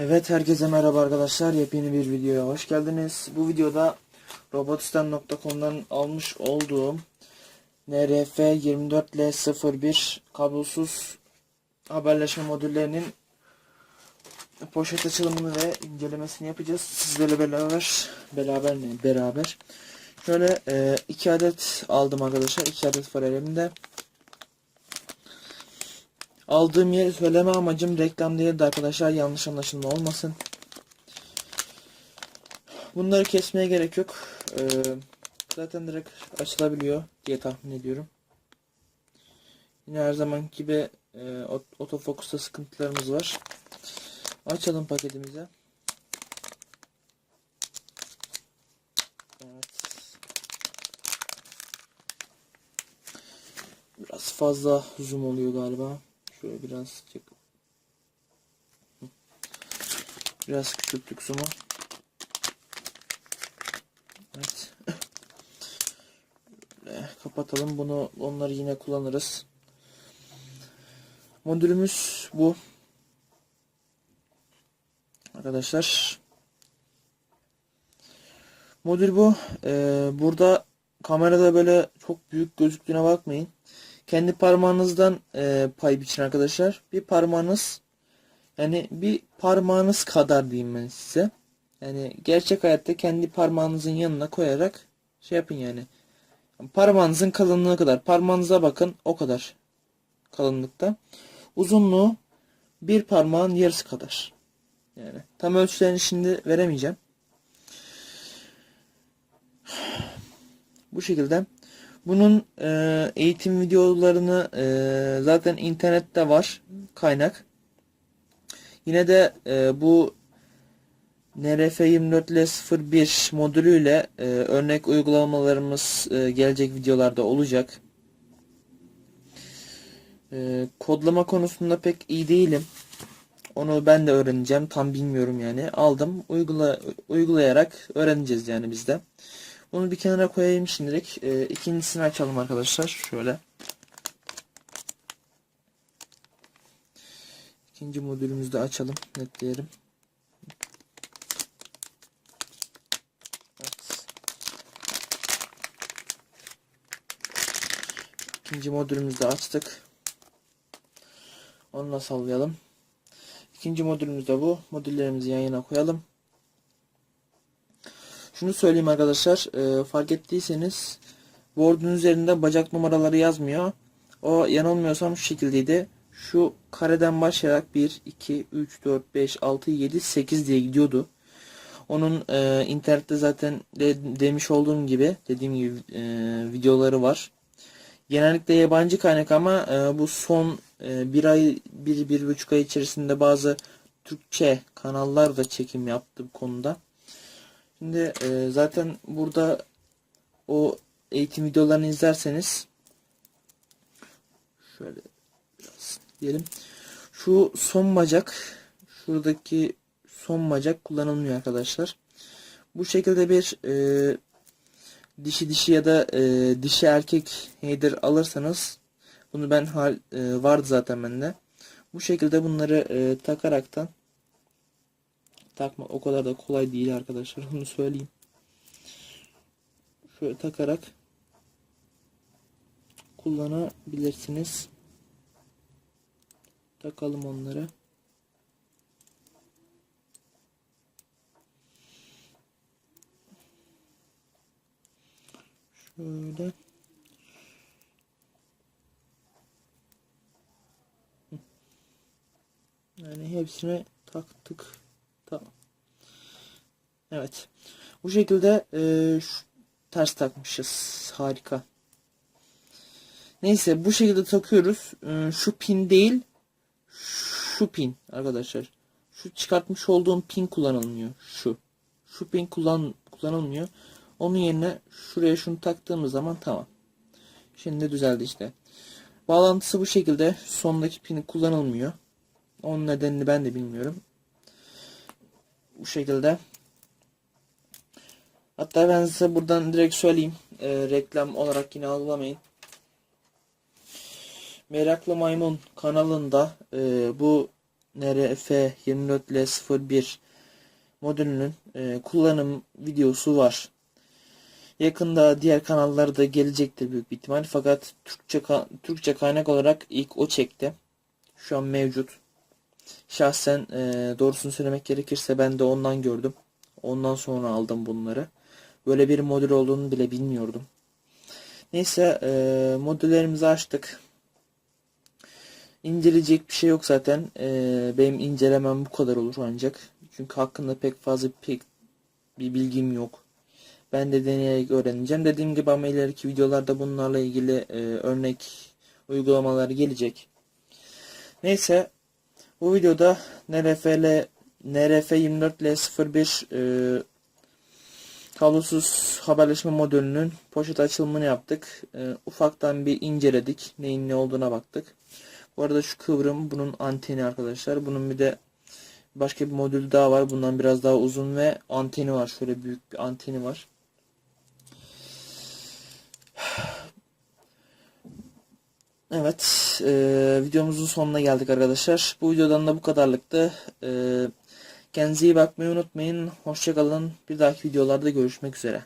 Evet herkese merhaba arkadaşlar. Yepyeni bir videoya hoş geldiniz. Bu videoda robotistan.com'dan almış olduğum NRF24L01 kablosuz haberleşme modüllerinin poşet açılımını ve incelemesini yapacağız. Sizlerle beraber beraber ne? Beraber. Şöyle e, iki adet aldım arkadaşlar. iki adet var elimde. Aldığım yeri söyleme amacım reklam değildi arkadaşlar. Yanlış anlaşılma olmasın. Bunları kesmeye gerek yok. Ee, zaten direkt açılabiliyor diye tahmin ediyorum. Yine her zaman gibi e, ot- otofokusta sıkıntılarımız var. Açalım paketimize. Evet. Biraz fazla zoom oluyor galiba. Şöyle biraz. Hı. Biraz küçülttük zoom'u. Evet. Kapatalım bunu. Onları yine kullanırız. Modülümüz bu. Arkadaşlar. Modül bu. Ee, burada kamerada böyle çok büyük gözüktüğüne bakmayın. Kendi parmağınızdan e, pay biçin arkadaşlar. Bir parmağınız yani bir parmağınız kadar diyeyim ben size. Yani gerçek hayatta kendi parmağınızın yanına koyarak şey yapın yani. Parmağınızın kalınlığı kadar. Parmağınıza bakın o kadar kalınlıkta. Uzunluğu bir parmağın yarısı kadar. Yani tam ölçülerini şimdi veremeyeceğim. Bu şekilde. Bunun e, eğitim videolarını e, zaten internette var kaynak. Yine de e, bu NRF24L01 modülüyle e, örnek uygulamalarımız e, gelecek videolarda olacak. E, kodlama konusunda pek iyi değilim. Onu ben de öğreneceğim. Tam bilmiyorum yani. Aldım. Uygula, uygulayarak öğreneceğiz yani biz de. Bunu bir kenara koyayım şimdilik. E, ikincisini açalım arkadaşlar. Şöyle. İkinci modülümüzü de açalım. Netleyelim. Evet. İkinci modülümüzü de açtık. Onu da sallayalım. İkinci modülümüz de bu. Modüllerimizi yan yana koyalım. Şunu söyleyeyim arkadaşlar. e, fark ettiyseniz Word'un üzerinde bacak numaraları yazmıyor. O yanılmıyorsam şu şekildeydi. Şu kareden başlayarak 1, 2, 3, 4, 5, 6, 7, 8 diye gidiyordu. Onun e, internette zaten de, demiş olduğum gibi dediğim gibi e, videoları var. Genellikle yabancı kaynak ama e, bu son e, bir ay, bir, bir buçuk ay içerisinde bazı Türkçe kanallar da çekim yaptı bu konuda. Şimdi e, zaten burada o eğitim videolarını izlerseniz şöyle biraz diyelim. Şu son bacak şuradaki son bacak kullanılmıyor arkadaşlar. Bu şekilde bir e, dişi dişi ya da e, dişi erkek header alırsanız bunu ben hal e, vardı zaten bende. Bu şekilde bunları e, takaraktan takma o kadar da kolay değil arkadaşlar onu söyleyeyim. Şöyle takarak kullanabilirsiniz. Takalım onları. Şöyle. Yani hepsine taktık. Evet. Bu şekilde e, şu, ters takmışız. Harika. Neyse bu şekilde takıyoruz. E, şu pin değil. Şu pin arkadaşlar. Şu çıkartmış olduğum pin kullanılmıyor. Şu. Şu pin kullan kullanılmıyor. Onun yerine şuraya şunu taktığımız zaman tamam. Şimdi düzeldi işte. Bağlantısı bu şekilde. Sondaki pini kullanılmıyor. Onun nedenini ben de bilmiyorum. Bu şekilde. Hatta ben size buradan direkt söyleyeyim. Ee, reklam olarak yine algılamayın. Meraklı Maymun kanalında e, bu NRF24L01 modülünün e, kullanım videosu var. Yakında diğer kanallarda gelecektir büyük bir ihtimal. Fakat Türkçe Türkçe kaynak olarak ilk o çekti. Şu an mevcut. Şahsen e, doğrusunu söylemek gerekirse ben de ondan gördüm. Ondan sonra aldım bunları. Böyle bir modül olduğunu bile bilmiyordum. Neyse e, modüllerimizi açtık. İnceleyecek bir şey yok zaten. E, benim incelemem bu kadar olur ancak. Çünkü hakkında pek fazla pek bir bilgim yok. Ben de deneyerek öğreneceğim. Dediğim gibi ama ileriki videolarda bunlarla ilgili e, örnek uygulamalar gelecek. Neyse bu videoda NRFL NRF24L01 e, kablosuz haberleşme modülünün poşet açılımını yaptık. E, ufaktan bir inceledik. Neyin ne olduğuna baktık. Bu arada şu kıvrım bunun anteni arkadaşlar. Bunun bir de başka bir modül daha var. Bundan biraz daha uzun ve anteni var. Şöyle büyük bir anteni var. Evet, e, videomuzun sonuna geldik arkadaşlar. Bu videodan da bu kadarlıktı. E, kendinize iyi bakmayı unutmayın. Hoşçakalın. Bir dahaki videolarda görüşmek üzere.